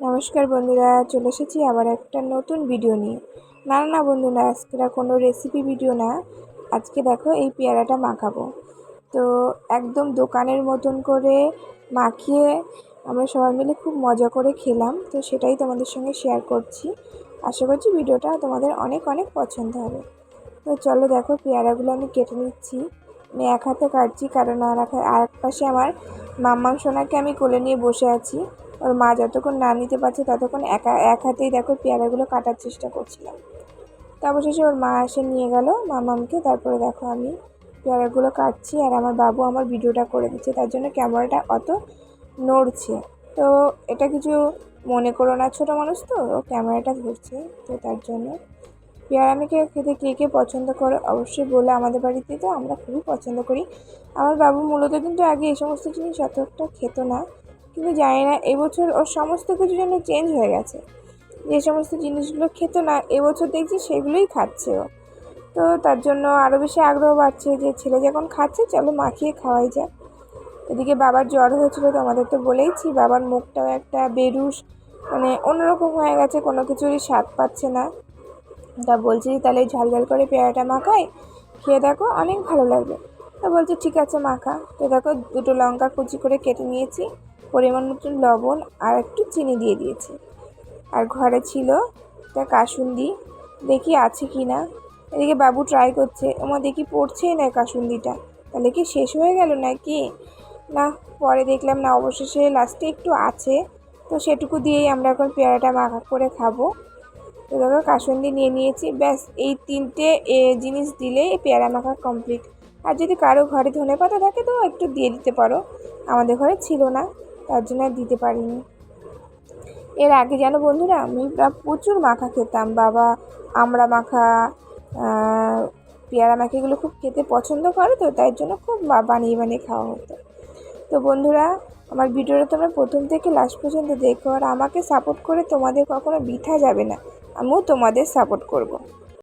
নমস্কার বন্ধুরা, চলে এসেছি আবার একটা নতুন ভিডিও নিয়ে। না না বন্ধুরা, আজকে কোনো রেসিপি ভিডিও না। আজকে দেখো এই পেয়ারাটা মাখাবো। তো একদম দোকানের মতন করে মাখিয়ে আমরা সবাই মিলে খুব মজা করে খেলাম। তো সেটাই তোমাদের সঙ্গে শেয়ার করছি। আশা করছি ভিডিওটা তোমাদের অনেক অনেক পছন্দ হবে। তো চলো দেখো পেয়ারাগুলো আমি কেটে নিচ্ছি। আমি এক হাতে কাটছি, কারণ আর এক পাশে আমার মাম্মাম সোনাকে আমি কোলে নিয়ে বসে আছি। ওর মা যতক্ষণ না নিতে পারছে ততক্ষণ একা, এক হাতেই দেখো পেয়ারাগুলো কাটার চেষ্টা করছিলাম। তো অবশেষে ওর মা এসে নিয়ে গেল মামামকে, তারপরে দেখো আমি পেয়ারাগুলো কাটছি আর আমার বাবু আমার ভিডিওটা করে দিচ্ছে, তার জন্য ক্যামেরাটা অত নড়ছে। তো এটা কিছু মনে করো না ছোটো মানুষ তো, ও ক্যামেরাটা ধরছে, তো তার জন্য পেয়ারা মেখে খেতে কে কে পছন্দ করে অবশ্যই বলে আমাদের বাড়িতে তো আমরা খুবই পছন্দ করি। আমার বাবু মূলত কিন্তু আগে এই সমস্ত জিনিস অতটা খেত না। কিন্তু জানি না, এবছর ওর সমস্ত কিছু যেন চেঞ্জ হয়ে গেছে। যে সমস্ত জিনিসগুলো খেত না, এবছর দেখছি সেগুলোই খাচ্ছে ও। তো তার জন্য আরও বেশি আগ্রহ বাড়ছে যে ছেলে যখন খাচ্ছে, চলো মাখিয়ে খাওয়াই যায় এদিকে বাবার জ্বর হয়েছিল তো আমাদের তো বলেইছি, বাবার মুখটাও একটা বেরুস মানে অন্যরকম হয়ে গেছে, কোনো কিছুরই স্বাদ পাচ্ছে না। তা বলছি, তাহলে ঝাল ঝাল করে পেয়ারাটা মাখাই, খেয়ে দেখো, অনেক ভালো লাগবে। তা বলছে, ঠিক আছে, মাখা। তো দেখো, দুটো লঙ্কা কুচি করে কেটে নিয়েছি। পরিমাণ মতন লবণ আর একটু চিনি দিয়ে দিয়েছি। আর ঘরে ছিল একটা কাসুন্দি। দেখি আছে কি না? এদিকে বাবু ট্রাই করছে। আমার দেখি পড়ছেই না কাসুন্দিটা। তাহলে কি শেষ হয়ে গেল নাকি? না, পরে দেখলাম না, অবশেষে লাস্টে একটু আছে। তো সেটুকু দিয়েই আমরা এখন পেয়ারাটা মাখা করে খাব। তো দেখো, কাসুন্দি নিয়ে নিয়েছি। ব্যাস, এই তিনটে জিনিস দিলেই পেয়ারা মাখা কমপ্লিট আর যদি কারও ঘরে ধনে পাতা থাকে তো একটু দিয়ে দিতে পারো। আমাদের ঘরে ছিল না। তার জন্য আর দিতে পারিনি। এর আগে যেন বন্ধুরা, আমি প্রচুর মাখা খেতাম। বাবা আমরা মাখা পেয়ারা মাখিগুলো খুব খেতে পছন্দ করে তো, তাই জন্য খুব বানিয়ে বানিয়ে খাওয়া হতো। তো বন্ধুরা, আমার ভিডিওটা তোমরা প্রথম থেকে লাস্ট পর্যন্ত দেখো আর আমাকে সাপোর্ট করে তোমাদের কখনো বৃথা যাবে না। আমিও তোমাদের সাপোর্ট করব।